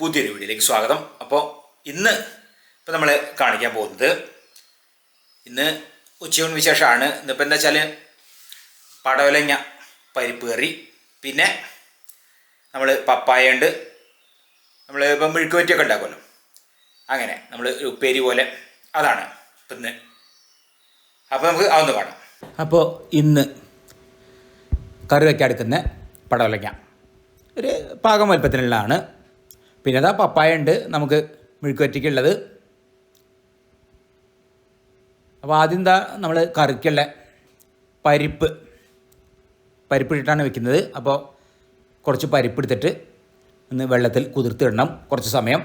പുതിയൊരു വീഡിയോയിലേക്ക് സ്വാഗതം. അപ്പോൾ ഇന്ന് ഇപ്പോൾ നമ്മൾ കാണിക്കാൻ പോകുന്നത് ഇന്ന് ഉച്ചയൂൺ വിശേഷമാണ്. ഇന്നിപ്പോൾ എന്താ വെച്ചാൽ പടവലങ്ങ പരിപ്പ് കറി പിന്നെ നമ്മൾ പപ്പായ ഉണ്ട്. നമ്മൾ ഇപ്പം മെഴുക്ക് പറ്റിയൊക്കെ ഉണ്ടാക്കുമല്ലോ. അങ്ങനെ നമ്മൾ ഉപ്പേരി പോലെ അതാണ് ഇപ്പം ഇന്ന്. അപ്പോൾ നമുക്ക് അതൊന്ന് കാണാം. അപ്പോൾ ഇന്ന് കറി വയ്ക്കാൻ എടുക്കുന്ന പടവലങ്ങ. ഒരു പാകം വലുപ്പത്തിനുള്ളതാണ് പിന്നെ അതാ പപ്പായ ഉണ്ട് നമുക്ക് മെഴുക്കുവറ്റിക്കുള്ളത് അപ്പോൾ ആദ്യം എന്താ നമ്മൾ കറിക്കുള്ള പരിപ്പ് പരിപ്പ് ഇട്ടിട്ടാണ് വെക്കുന്നത്. അപ്പോൾ കുറച്ച് പരിപ്പ് എടുത്തിട്ട് ഒന്ന് വെള്ളത്തിൽ കുതിർത്തിടണം. കുറച്ച് സമയം.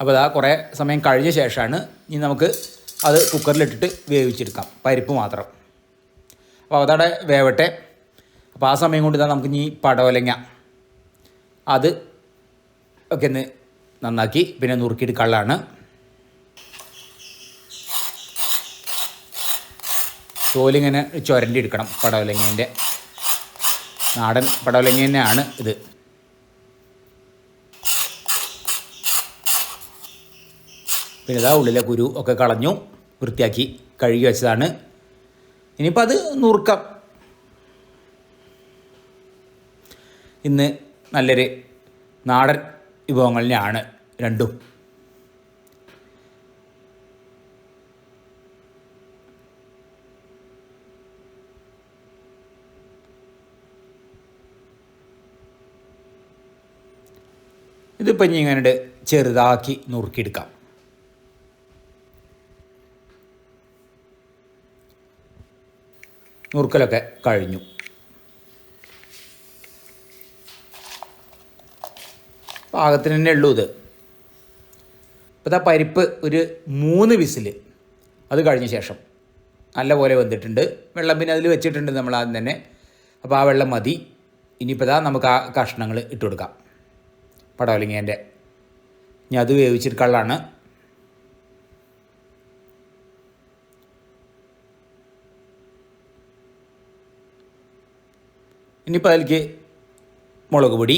അപ്പോൾ അതാ കുറേ സമയം കഴിഞ്ഞ ശേഷമാണ് ഇനി നമുക്ക് അത് കുക്കറിലിട്ടിട്ട് വേവിച്ചെടുക്കാം. പരിപ്പ് മാത്രം. അപ്പോൾ അതവിടെ വേവട്ടെ. അപ്പോൾ ആ സമയം കൊണ്ട് ഇതാ നമുക്ക് ഇനി പടവലങ്ങ. അത് ഒക്കെ ഒന്ന് നന്നാക്കി പിന്നെ നുറുക്കിയിട്ട് കള്ളാണ്. തോലിങ്ങനെ ചുരണ്ടി എടുക്കണം പടവലങ്ങേന്റെ. നാടൻ പടവലങ്ങ തന്നെയാണ് ഇത്. പിന്നെ ഇതാ ഉള്ളിലെ കുരു ഒക്കെ കളഞ്ഞു വൃത്തിയാക്കി കഴുകി വെച്ചതാണ്. ഇനിയിപ്പോൾ അത് നുറുക്കാം. ഇന്ന് നല്ലൊരു നാടൻ വിഭവങ്ങളിലാണ് രണ്ടും. ഇതിപ്പം ഇങ്ങനെ ചെറുതാക്കി നുറുക്കിയെടുക്കാം. നുറുക്കലൊക്കെ കഴിഞ്ഞു. പാകത്തിന് തന്നെ ഉള്ളൂ ഇത്. ഇപ്പോൾ ഇതാ പരിപ്പ് ഒരു മൂന്ന് വിസിൽ അത് കഴിഞ്ഞ ശേഷം. നല്ലപോലെ വന്നിട്ടുണ്ട് വെള്ളം പിന്നെ അതിൽ വെച്ചിട്ടുണ്ട് നമ്മൾ ആദ്യം തന്നെ. അപ്പോൾ ആ വെള്ളം മതി. ഇനിയിപ്പോൾ ഇതാ നമുക്ക് ആ കഷ്ണങ്ങൾ ഇട്ട് കൊടുക്കാം. പടവലങ്ങേന്റെ. ഇനി അത് വേവിച്ചെടുക്കാനുള്ളതാണ്. ഇനിയിപ്പോൾ അതിലേക്ക് മുളക് പൊടി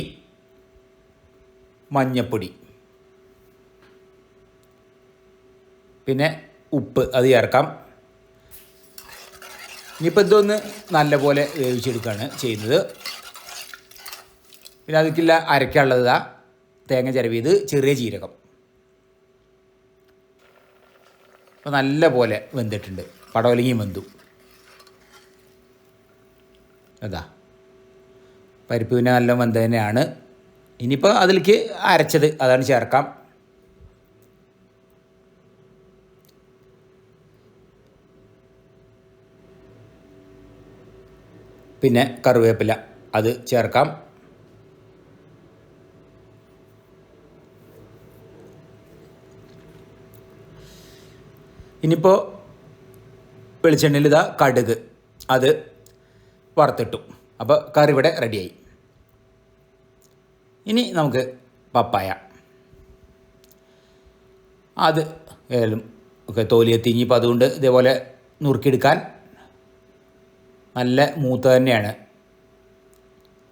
മഞ്ഞപ്പൊടി പിന്നെ ഉപ്പ് അത് ചേർക്കാം. ഇനിയിപ്പോൾ ഇതൊന്ന് നല്ലപോലെ വേവിച്ചെടുക്കുകയാണ് ചെയ്യുന്നത്. പിന്നെ അതിലേക്കുള്ള അരക്കാനുള്ളതാ തേങ്ങ ചിരവിയത് ചെറിയ ജീരകം. അപ്പോൾ നല്ല പോലെ വെന്തിട്ടുണ്ട്. പടവലങ്ങിയും വെന്തു. അതാ. പരിപ്പ് പിന്നെ നല്ല വെന്ത് തന്നെയാണ് ഇനിയിപ്പോൾ അതിലേക്ക് അരച്ചത് അതാണ് ചേർക്കാം. പിന്നെ കറിവേപ്പില അത് ചേർക്കാം. ഇനിയിപ്പോൾ വെളിച്ചെണ്ണയിൽ ഇതാ കടുക് അത് വറുത്തിട്ടു. അപ്പോൾ കറി ഇവിടെ റെഡിയായി ഇനി നമുക്ക് പപ്പായ. അത് ഏതായാലും ഒക്കെ തോലിയെത്തി. ഇനിയിപ്പോൾ അതുകൊണ്ട് ഇതേപോലെ നുറുക്കിയെടുക്കാൻ നല്ല മൂത്ത തന്നെയാണ്.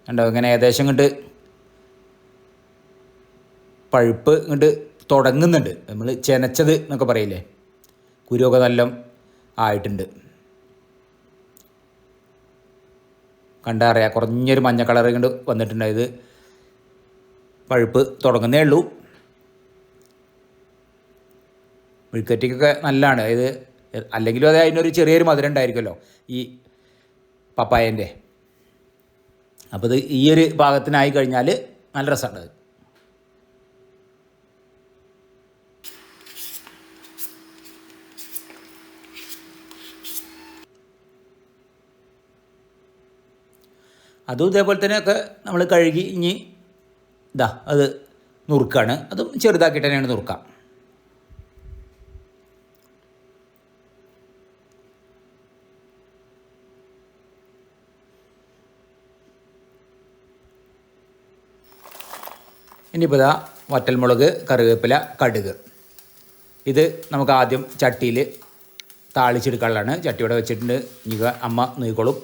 കണ്ടോ ഇങ്ങനെ ഏകദേശം ഇങ്ങോട്ട് പഴുപ്പ് ഇങ്ങോട്ട് തുടങ്ങുന്നുണ്ട്. നമ്മൾ ചെനച്ചത് എന്നൊക്കെ പറയില്ലേ? കുരുവൊക്കെ നല്ല ആയിട്ടുണ്ട്. കണ്ടറിയാം കുറഞ്ഞൊരു മഞ്ഞ കളർ ഇങ്ങോട്ട് വന്നിട്ടുണ്ട് ഇത് പഴുപ്പ് തുടങ്ങുന്നേ ഉള്ളൂ. മെഴുക്കറ്റിക്കൊക്കെ നല്ലതാണ്. അതായത് അല്ലെങ്കിലും അത് അതിനൊരു ചെറിയൊരു മധുരം ഉണ്ടായിരിക്കുമല്ലോ ഈ പപ്പായന്റെ. അപ്പോൾ ഇത് ഈ ഒരു പാകത്തിനായി കഴിഞ്ഞാൽ നല്ല രസമുണ്ട് അത്. അതും ഇതേപോലെ തന്നെയൊക്കെ നമ്മൾ കഴുകി ഇനി ഇതാ അത് നുറുക്കാണ്. അതും ചെറുതാക്കിയിട്ട് തന്നെയാണ് നുറുക്കാം. ഇനിയിപ്പോൾ ഇതാ വറ്റൽമുളക് കറിവേപ്പില കടുക്. ഇത് നമുക്ക് ആദ്യം ചട്ടിയിൽ താളിച്ചെടുക്കാനുള്ളതാണ്. ചട്ടി ഇവിടെ വെച്ചിട്ടുണ്ട്. ഇനി അമ്മ നീക്കോളും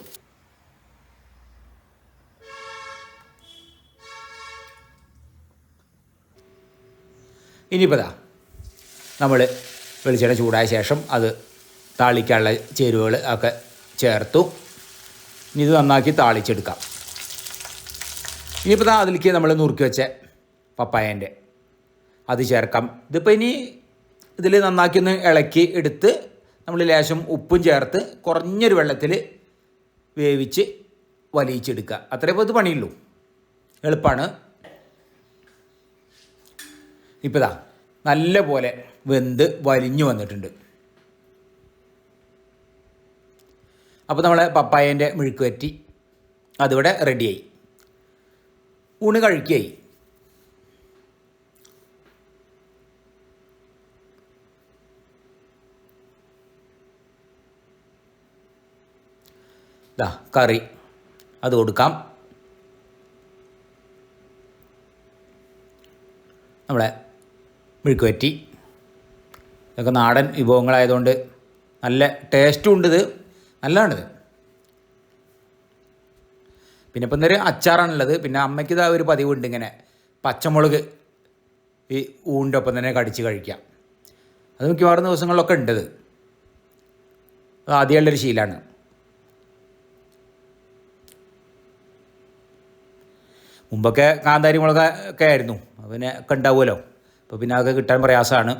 ഇനിയിപ്പോൾ ദാ നമ്മൾ വെളിച്ചെണ്ണ ചൂടായ ശേഷം അത് താളിക്കാനുള്ള ചേരുവകൾ ഒക്കെ ചേർത്തു. ഇനി ഇത് നന്നാക്കി താളിച്ചെടുക്കാം. ഇനിയിപ്പോൾ അതിലേക്ക് നമ്മൾ നുറുക്കി വെച്ച പപ്പായന്റെ അത് ചേർക്കാം. ഇതിപ്പോൾ ഇനി ഇതിൽ നന്നാക്കി ഒന്ന് ഇളക്കി എടുത്ത് നമ്മൾ ലേശം ഉപ്പും ചേർത്ത് കുറഞ്ഞൊരു വെള്ളത്തിൽ വേവിച്ച് വലിയിച്ചെടുക്കുക. അത്രയും ഇപ്പോൾ ഇത് പണിയുള്ളൂ. എളുപ്പമാണ് ഇപ്പോൾ ഇതാ നല്ല പോലെ വെന്ത് വലിഞ്ഞു വന്നിട്ടുണ്ട്. അപ്പോൾ നമ്മളെ പപ്പായേന്റെ മെഴുക്ക് വറ്റി അതിവിടെ റെഡിയായി. ഊണ് കഴിക്കായി ദാ കറി. അത് കൊടുക്കാം. നമ്മളെ മെഴുക്ക് വറ്റി ഇതൊക്കെ നാടൻ വിഭവങ്ങളായതുകൊണ്ട് നല്ല ടേസ്റ്റും ഉണ്ട് ഇത് നല്ലതാണിത്. പിന്നെ ഇപ്പം ഇന്നൊരു അച്ചാറാണുള്ളത്. പിന്നെ അമ്മയ്ക്ക് ഇതാ ഒരു പതിവുണ്ട് ഇങ്ങനെ പച്ചമുളക് ഈ ഊണിന്റെ ഒപ്പം തന്നെ കടിച്ച് കഴിക്കാം. അത് മിക്കവാറും ദിവസങ്ങളിലൊക്കെ ഉണ്ടത്. അത് ആദ്യമുള്ളൊരു ശീലമാണ്. മുമ്പൊക്കെ കാന്താരി മുളക് ഒക്കെ ആയിരുന്നു പിന്നെ ഒക്കെ ഉണ്ടാവുമല്ലോ. അപ്പോൾ പിന്നെ അതൊക്കെ കിട്ടാൻ പ്രയാസമാണ്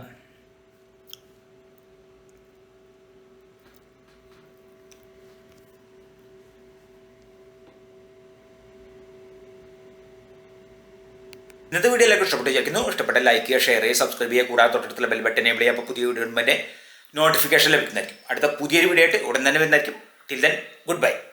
ഇന്നത്തെ വീഡിയോ എല്ലാവർക്കും ഇഷ്ടപ്പെട്ടു ഇഷ്ടപ്പെട്ട ലൈക്ക് ചെയ്യുക ഷെയർ ചെയ്യുക സബ്സ്ക്രൈബ് ചെയ്യുക കൂടാതെ തൊട്ടടുത്തുള്ള ബെൽ ബട്ടൺ ചെയ്യുക അപ്പോൾ പുതിയ വീഡിയോ ഇടുമ്പോൾ നോട്ടിഫിക്കേഷൻ ലഭിക്കുന്നതായിരിക്കും. അടുത്ത പുതിയൊരു വീഡിയോ ആയിട്ട് ഉടൻ തന്നെ വരുന്നതായിരിക്കും. Till then good bye